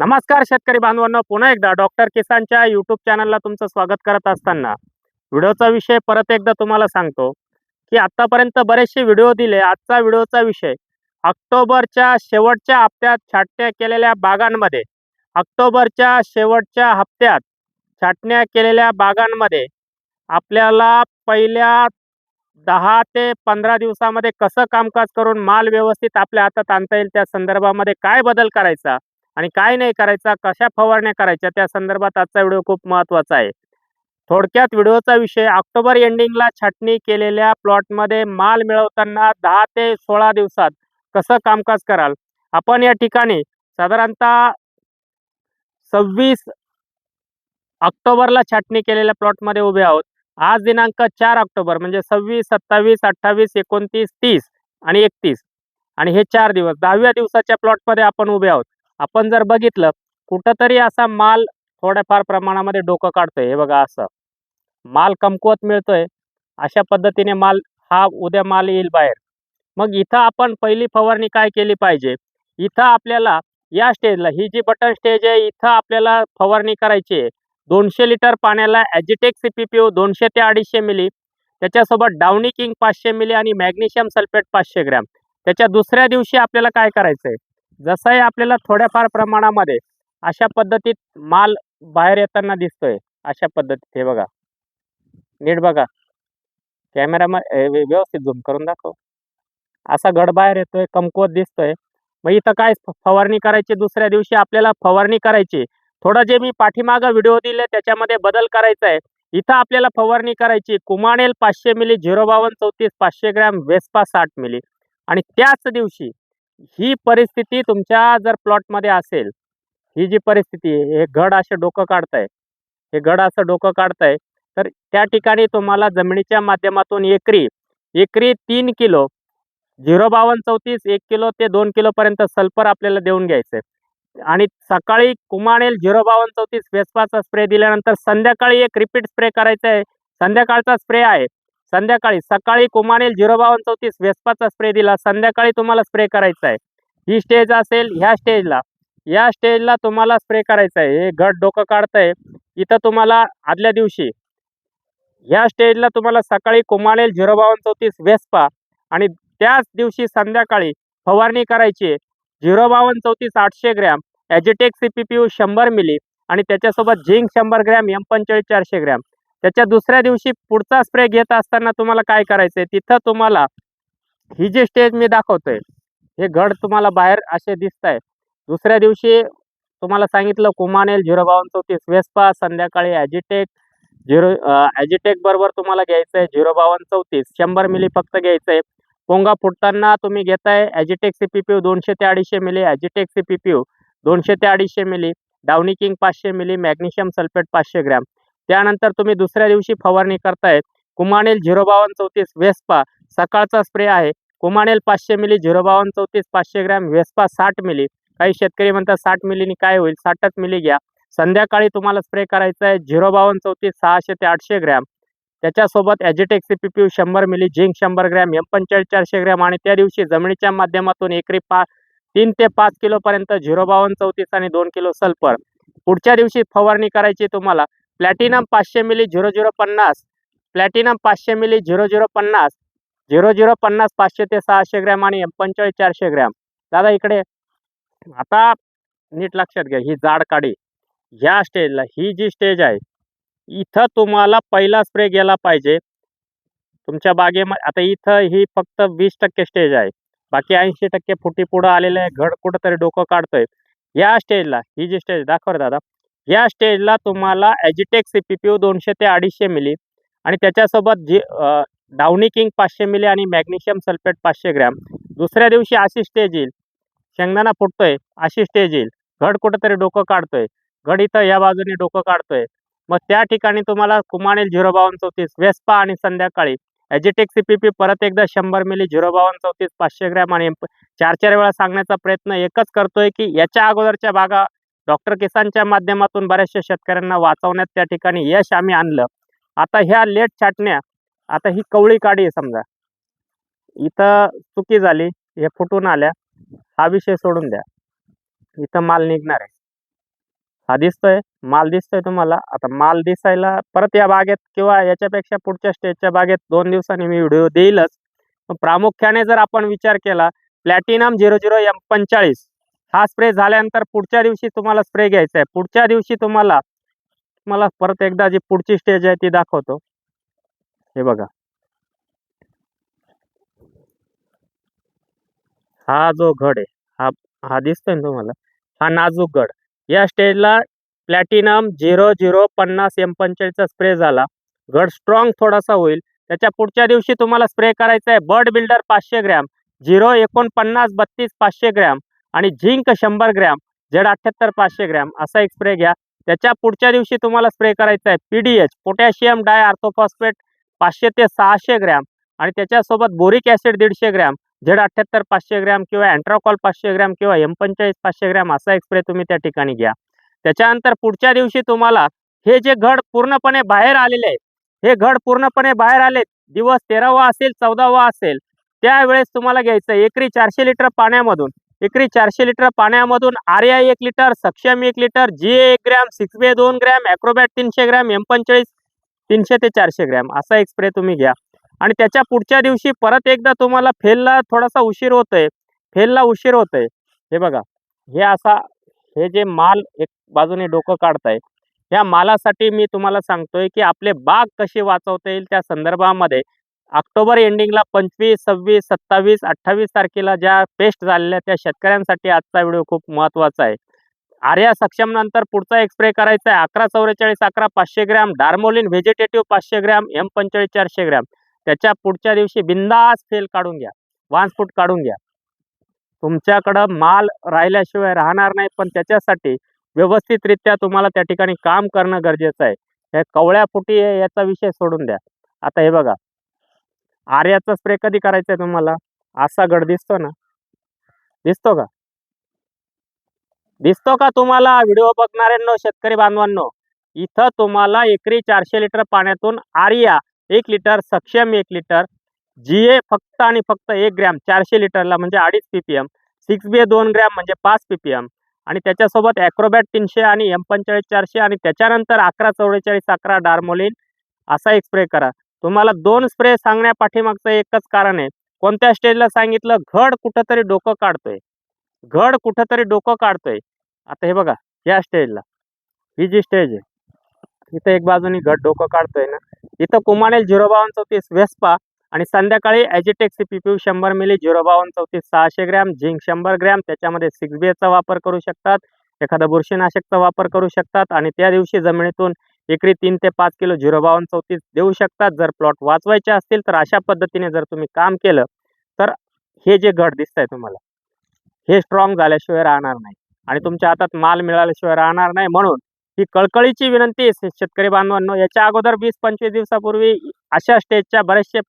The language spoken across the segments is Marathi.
नमस्कार शेतकरी बांधवांना पुन्हा एकदा डॉक्टर किसानच्या यूट्यूब चॅनलला तुमचं स्वागत करत असताना व्हिडिओचा विषय परत एकदा तुम्हाला सांगतो की आत्तापर्यंत बरेचसे व्हिडिओ दिले आजचा व्हिडिओचा विषय ऑक्टोबरच्या शेवटच्या हप्त्यात छाटण्या केलेल्या बागांमध्ये ऑक्टोबरच्या शेवटच्या हप्त्यात छाटण्या केलेल्या बागांमध्ये आपल्याला पहिल्या दहा ते पंधरा दिवसामध्ये कसं कामकाज करून माल व्यवस्थित आपल्या हातात आणता येईल त्या संदर्भामध्ये काय बदल करायचा आणि काय नाही करायचा कशा फवारण्या करायच्या त्या संदर्भात आजचा व्हिडिओ खूप महत्त्वाचा आहे. थोडक्यात व्हिडिओचा विषय ऑक्टोबर एंडिंगला छाटणी केलेल्या प्लॉटमध्ये माल मिळवताना दहा ते सोळा दिवसात कसं कामकाज कराल? आपण या ठिकाणी साधारणतः सव्वीस ऑक्टोबरला छाटणी केलेल्या प्लॉटमध्ये उभे आहोत. आज दिनांक चार ऑक्टोबर म्हणजे सव्वीस सत्तावीस अठ्ठावीस एकोणतीस तीस आणि एकतीस. आणि हे चार दिवस दहाव्या दिवसाच्या प्लॉटमध्ये आपण उभे आहोत. आपण जर बघितलं कुठंतरी असा माल थोड्याफार प्रमाणामध्ये डोकं काढतोय. हे बघा असं. माल कमकुवत मिळतोय. अशा पद्धतीने माल हा उद्या माल येईल बाहेर. मग इथं आपण पहिली फवारणी काय केली पाहिजे? इथं आपल्याला या स्टेजला ही जी बटन स्टेज आहे इथं आपल्याला फवारणी करायची आहे. दोनशे लिटर पाण्याला ॲजिटेक सी पी पी ओ दोनशे ते अडीचशे मिली त्याच्यासोबत डावणी किंग पाचशे मिली आणि मॅग्नेशियम सल्फेट पाचशे ग्रॅम. त्याच्या दुसऱ्या दिवशी आपल्याला काय करायचं आहे जसंही आपल्याला थोड्याफार प्रमाणामध्ये अशा पद्धतीत माल बाहेर येताना दिसतोय अशा पद्धतीत. हे बघा. नीट बघा. कॅमेरा व्यवस्थित झूम करून दाखव. असा गड बाहेर येतोय कमकुवत दिसतोय. मग इथं काय फवारणी करायची दुसऱ्या दिवशी? आपल्याला फवारणी करायची. थोडं जे मी पाठीमागं व्हिडिओ दिले त्याच्यामध्ये बदल करायचा आहे इथं आपल्याला फवारणी करायची. कुमाणेल पाचशे मिली झिरो बावन्न चौतीस पाचशे ग्रॅम वेस्पा साठ मिली. आणि त्याच दिवशी ही परिस्थिती तुमच्या जर प्लॉटमध्ये असेल ही जी परिस्थिती आहे हे घड असे डोकं काढताय हे घड असं डोकं काढताय तर त्या ठिकाणी तुम्हाला जमिनीच्या माध्यमातून एकरी एकरी तीन किलो झिरो बावन्न चौतीस एक किलो ते दोन किलोपर्यंत सल्फर आपल्याला देऊन घ्यायचं आहे. आणि सकाळी कुमाणेल झिरो बावन्न चौतीस वेस्पाचा स्प्रे दिल्यानंतर संध्याकाळी एक रिपीट स्प्रे करायचा आहे. संध्याकाळचा स्प्रे आहे. संध्याकाळी सकाळी कुमानेल झिरो बावन चौतीस वेस्पाचा स्प्रे दिला. संध्याकाळी तुम्हाला स्प्रे करायचा आहे. ही स्टेज असेल ह्या स्टेजला या स्टेजला तुम्हाला स्प्रे करायचा आहे. हे घट डोकं काढतंय. इथं तुम्हाला आदल्या दिवशी ह्या स्टेजला तुम्हाला सकाळी कुमानेल झिरो बावन चौतीस वेस्पा आणि त्याच दिवशी संध्याकाळी फवारणी करायची झिरो बावन्न चौतीस आठशे gram Agitech C P P U शंभर मिली आणि त्याच्यासोबत झिंक शंभर ग्रॅम एम पंचेचाळीस चारशे ग्रॅम. त्याच्या दुसऱ्या दिवशी पुढचा स्प्रे घेत असताना तुम्हाला काय करायचंय? तिथं तुम्हाला ही जी स्टेज मी दाखवतोय हे घड तुम्हाला बाहेर असे दिसत आहे दुसऱ्या दिवशी तुम्हाला सांगितलं कुमानेल झिरो बावन चौतीस वेस्पा संध्याकाळी ॲजिटेक झिरो ॲजिटेक बरोबर तुम्हाला घ्यायचं आहे झिरो बावन चौतीस शंभर मिली फक्त घ्यायचं आहे पोंगा फुटताना तुम्ही घेताय Agitech C P P U दोनशे ते अडीचशे milli Agitech C P P U दोनशे ते अडीचशे मिली डावनी किंग पाचशे मिली मॅग्नेशियम सल्फेट पाचशे ग्रॅम. त्यानंतर तुम्ही दुसऱ्या दिवशी फवारणी करतायत. कुमानेल झिरो बावन्न चौतीस वेस्पा सकाळचा स्प्रे आहे. कुमानेल पाचशे मिली झिरो बावन्न चौतीस पाचशे ग्रॅम वेस्पा साठ मिली. काही शेतकरी म्हणतात साठ मिलीनी काय होईल? साठच मिली घ्या. संध्याकाळी तुम्हाला स्प्रे करायचा आहे. झिरो बावन्न चौतीस सहाशे ते आठशे ग्रॅम. त्याच्यासोबत Agitech C P P U शंभर मिली झिंक शंभर ग्रॅम एम पंचेचाळीस चारशे ग्रॅम आणि त्या दिवशी जमिनीच्या माध्यमातून एकरी पा तीन ते पाच किलोपर्यंत झिरो बावन्न चौतीस आणि दोन किलो सल्फर. पुढच्या दिवशी फवारणी करायची तुम्हाला. प्लॅटिनम पाचशे मिली झिरो झिरो पन्नास. प्लॅटिनम पाचशे मिली झिरो झिरो पन्नास. झिरो झिरो पन्नास पाचशे ते सहाशे ग्रॅम आणि पंचेचाळीस चारशे ग्रॅम. दादा इकडे. आता नीट लक्षात घ्या ही जाड काडी. ह्या स्टेजला ही जी स्टेज आहे इथं तुम्हाला पहिला स्प्रे गेला पाहिजे. तुमच्या बागेमध्ये आता इथं ही फक्त वीस टक्के स्टेज आहे. बाकी ऐंशी टक्के फुटी पुढं आलेलं आहे घड कुठंतरी डोकं काढतोय. या स्टेजला ही जी स्टेज दाखव दादा. या स्टेजला तुम्हाला ॲजिटेक सी पी पी यू दोनशे ते अडीचशे मिली. आणि त्याच्यासोबत जी डाउनी डावनी किंग पाचशे मिली आणि मॅग्नेशियम सल्फेट पाचशे ग्रॅम. दुसऱ्या दिवशी अशी स्टेज येईल. शेंगदाणा फुटतोय अशी स्टेज येईल. घड कुठंतरी डोकं काढतोय. घड इथं या बाजूने डोकं काढतोय. मग त्या ठिकाणी तुम्हाला कुमानेल झिरो बावन्न चौतीस वेस्पा आणि संध्याकाळी. ॲजिटेक सी पी पी परत एकदा शंभर मिली झिरो बावन्न चौतीस पाचशे ग्रॅम आणि चार चार वेळा सांगण्याचा प्रयत्न एकच करतोय की याच्या अगोदरच्या भागा डॉक्टर किसानच्या माध्यमातून बऱ्याचशा शेतकऱ्यांना वाचवण्यात त्या ठिकाणी यश आम्ही आणलं. आता ह्या लेट छाटण्या आता ही कवळी काडी आहे समजा. इथं चुकी झाली हे फुटून आल्या हा विषय सोडून द्या. इथं माल निघणार आहे. हा दिसतोय माल दिसतोय तुम्हाला. आता माल दिसायला परत या बागेत किंवा याच्यापेक्षा पुढच्या स्टेजच्या बागेत दोन दिवसांनी मी व्हिडिओ देईलच. प्रामुख्याने जर आपण विचार केला प्लॅटिनम झिरो झिरो एम पंचाळीस हा स्प्रे झाल्यानंतर पुढच्या दिवशी तुम्हाला स्प्रे घ्यायचा आहे. पुढच्या दिवशी तुम्हाला मला परत एकदा जी पुढची स्टेज आहे ती दाखवतो. हे बघा. हा जो घड आहे हा हा दिसतोय ना तुम्हाला? हा नाजूक गड या स्टेजला प्लॅटिनम झिरो झिरो पन्नास एम पंचेचाळीसचा स्प्रे झाला. गड स्ट्रॉंग थोडासा होईल. त्याच्या पुढच्या दिवशी तुम्हाला स्प्रे करायचा आहे. बर्ड बिल्डर पाचशे ग्रॅम. झिरो एकोणपन्नास बत्तीस पाचशे ग्रॅम. आणि झिंक शंभर ग्रॅम झेड अठ्ठ्याहत्तर पाचशे ग्रॅम असा एक स्प्रे घ्या. त्याच्या पुढच्या दिवशी तुम्हाला स्प्रे करायचा आहे P D H potassium di orthophosphate पाचशे ते सहाशे ग्रॅम आणि त्याच्यासोबत बोरिक ॲसिड दीडशे ग्रॅम झेड अठ्ठ्याहत्तर पाचशे ग्रॅम किंवा अँट्राकॉल पाचशे ग्रॅम किंवा एम पंचेचाळीस पाचशे ग्रॅम असा एक स्प्रे तुम्ही त्या ठिकाणी घ्या. त्याच्यानंतर पुढच्या दिवशी तुम्हाला हे जे घड पूर्णपणे बाहेर आलेले आहे हे घड पूर्णपणे बाहेर आले दिवस तेरावा असेल चौदावा असेल त्यावेळेस तुम्हाला घ्यायचं आहे एकरी चारशे लिटर पाण्यामधून एकरी चारशे लिटर पाण्यामधून आर्या एक लिटर सक्षम एक लिटर जी एक ग्रॅम सिक्स बे दोन ग्रॅम ॲक्रोबॅट तीनशे ग्रॅम एम पंचेचाळीस तीनशे ते चारशे ग्रॅम असा एक स्प्रे तुम्ही घ्या. आणि त्याच्या पुढच्या दिवशी परत एकदा तुम्हाला फेलला थोडासा उशीर होतोय फेलला उशीर होतोय. हे बघा हे असा हे जे माल एक बाजूने डोकं काढताय या मालासाठी मी तुम्हाला सांगतोय की आपले बाग कशी वाचवता येईल त्या संदर्भामध्ये ऑक्टोबर एंडिंगला पंचवीस सव्वीस सत्तावीस अठ्ठावीस तारखेला ज्या पेस्ट झालेल्या त्या शेतकऱ्यांसाठी आजचा व्हिडिओ खूप महत्त्वाचा आहे. आर्या सक्षम नंतर पुढचा एक स्प्रे करायचा आहे. अकरा चौवेचाळीस अकरा पाचशे ग्रॅम डार्मोलिन व्हेजिटेटिव्ह पाचशे ग्रॅम एम पंचेचाळीस चारशे ग्रॅम. त्याच्या पुढच्या दिवशी बिंदास फेल काढून घ्या. वांसफूट काढून घ्या. तुमच्याकडं माल राहिल्याशिवाय राहणार नाही पण त्याच्यासाठी व्यवस्थितरित्या तुम्हाला त्या ठिकाणी काम करणं गरजेचं आहे. हे कवळ्या फुटी आहे याचा विषय सोडून द्या. आता हे बघा. आर्याचा स्प्रे कधी करायचा आहे तुम्हाला? असा गड दिसतो ना. दिसतो का? दिसतो का तुम्हाला? व्हिडिओ बघणाऱ्यांनो शेतकरी बांधवांनो इथं तुम्हाला एकरी चारशे लिटर पाण्यातून आर्या एक लिटर सक्षम एक लिटर जी ए फक्त आणि फक्त एक ग्रॅम चारशे लिटरला म्हणजे अडीच पीपीएम सिक्स बी ए दोन ग्रॅम म्हणजे पाच पीपीएम आणि त्याच्यासोबत ॲक्रोबॅट तीनशे आणि एम पंचेचाळीस चारशे आणि त्याच्यानंतर अकरा चौवेचाळीस अकरा डार्मोलिन असा एक स्प्रे करा. तुम्हाला दोन स्प्रे सांगण्यापाठीमागचं एकच कारण आहे. कोणत्या स्टेजला सांगितलं? घड कुठंतरी डोकं काढतोय. घड कुठंतरी डोकं काढतोय. आता हे बघा या स्टेजला. ही जी स्टेज आहे इथं एक बाजूनी घट डोकं काढतोय ना. इथं कुमानेल झिरो बावन्न चौतीस वेस्पा आणि संध्याकाळी ॲजिटेक्स पीपीयू शंभर मिली झिरो बावन्न चौतीस सहाशे ग्रॅम झिंक शंभर ग्रॅम त्याच्यामध्ये सिक्स बीचा वापर करू शकतात. एखादा बुरशीनाशकचा वापर करू शकतात आणि त्या दिवशी जमिनीतून एकरी तीन ते पाच किलो झिरो बावन्न चौतीस देऊ शकतात. जर प्लॉट वाचवायचे असतील तर अशा पद्धतीने जर तुम्ही काम केलं तर हे जे घट दिसत आहे तुम्हाला हे स्ट्रॉंग झाल्याशिवाय राहणार नाही. आणि तुमच्या हातात माल मिळाल्याशिवाय राहणार नाही. म्हणून ही कळकळीची विनंती शेतकरी बांधवांनो. याच्या अगोदर वीस पंचवीस दिवसापूर्वी अशा स्टेजच्या बरेचसे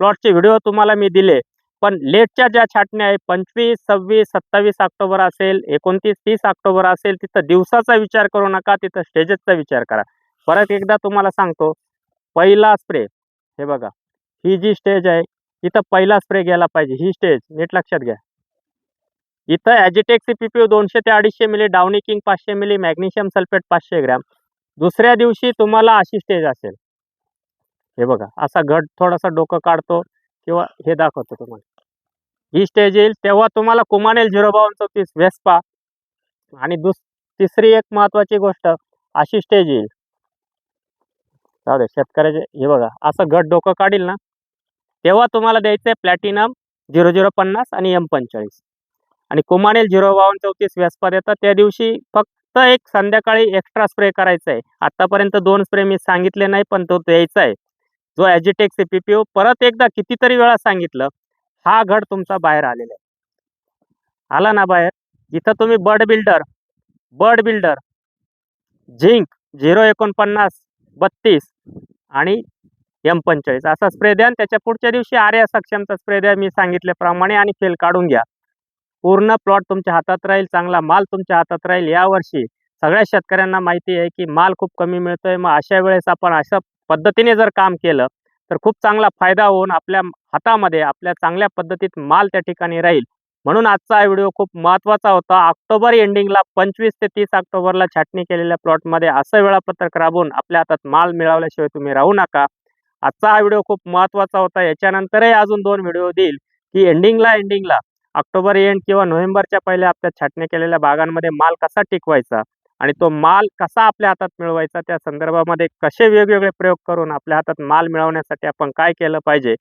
प्लॉटचे व्हिडिओ तुम्हाला मी दिले. पण लेटच्या ज्या छाटण्या आहे पंचवीस सव्वीस सत्तावीस ऑक्टोबर असेल एकोणतीस तीस ऑक्टोबर असेल तिथं दिवसाचा विचार करू नका तिथं स्टेजेसचा विचार करा. परत एकदा तुम्हाला सांगतो पहिला स्प्रे हे बघा ही जी स्टेज आहे इथं पहिला स्प्रे घ्यायला पाहिजे ही स्टेज नीट लक्षात घ्या. इथं ॲजिटेक्स पीपीओ दोनशे ते अडीचशे मिली डाउनी किंग पाचशे मिली मॅग्नेशियम सल्फेट पाचशे ग्रॅम दुसऱ्या दिवशी तुम्हाला अशी स्टेज असेल. हे बघा असा घट थोडासा डोकं काढतो किंवा हे दाखवतो तुम्हाला. ही स्टेज येईल तेव्हा तुम्हाला कुमानेल झिरो बावन चौतीस वेस्पा आणि दुस तिसरी एक महत्त्वाची गोष्ट अशी स्टेज येईल. जाऊ दे शेतकऱ्याचे हे बघा असं घट डोकं काढील ना तेव्हा तुम्हाला द्यायचं आहे प्लॅटिनम झिरो झिरो पन्नास आणि एम पंचेचाळीस. आणि कुमानेल झिरो बावन्न चौतीस व्यासपात येतात त्या दिवशी फक्त एक संध्याकाळी एक्स्ट्रा स्प्रे करायचा आहे आतापर्यंत दोन स्प्रे मी सांगितले नाही पण तो द्यायचा आहे जो ॲजिटेक्स पीपीओ परत एकदा कितीतरी वेळा सांगितलं हा घड तुमचा बाहेर आलेला आहे. आला ना बाहेर? इथं तुम्ही bird builder bird builder zinc zero एकोणपन्नास बत्तीस आणि एम पंचेचाळीस. असा स्प्रे द्या आणि त्याच्या पुढच्या दिवशी आर्या सक्षमचा स्प्रे द्या मी सांगितल्याप्रमाणे आणि फेल काढून घ्या. पूर्ण प्लॉट तुमच्या हातात राहील चांगला माल तुमच्या हातात राहील. यावर्षी सगळ्या शेतकऱ्यांना माहिती आहे की माल खूप कमी मिळतोय. मग अशा वेळेस आपण अशा पद्धतीने जर काम केलं तर खूप चांगला फायदा होऊन आपल्या हातामध्ये आपल्या चांगल्या पद्धतीत माल त्या ठिकाणी राहील. म्हणून आजचा हा व्हिडिओ खूप महत्त्वाचा होता. ऑक्टोबर एंडिंगला पंचवीस ते तीस ऑक्टोबरला छाटणी केलेल्या प्लॉटमध्ये असं वेळापत्रक राबवून आपल्या हातात माल मिळवल्याशिवाय तुम्ही राहू नका. आजचा हा व्हिडिओ खूप महत्त्वाचा होता. याच्यानंतरही अजून दोन व्हिडिओ देईल की एंडिंगला एंडिंगला ऑक्टोबर एंड किंवा नोव्हेंबरच्या पहिल्या आपल्या छाटणी केलेल्या बागांमध्ये माल कसा टिकवायचा आणि तो माल कसा आपल्या हातात मिळवायचा त्या संदर्भामध्ये कसे वेगवेगळे प्रयोग करून आपल्या हातात माल मिळवण्यासाठी आपण काय केलं पाहिजे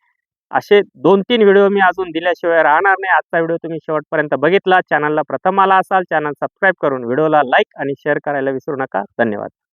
असे दोन तीन व्हिडिओ मी अजून दिल्याशिवाय राहणार नाही. आजचा व्हिडिओ तुम्ही शेवटपर्यंत बघितला. चॅनलला प्रथम आला असाल चॅनल सबस्क्राईब करून व्हिडिओला लाईक आणि शेअर करायला विसरू नका. धन्यवाद.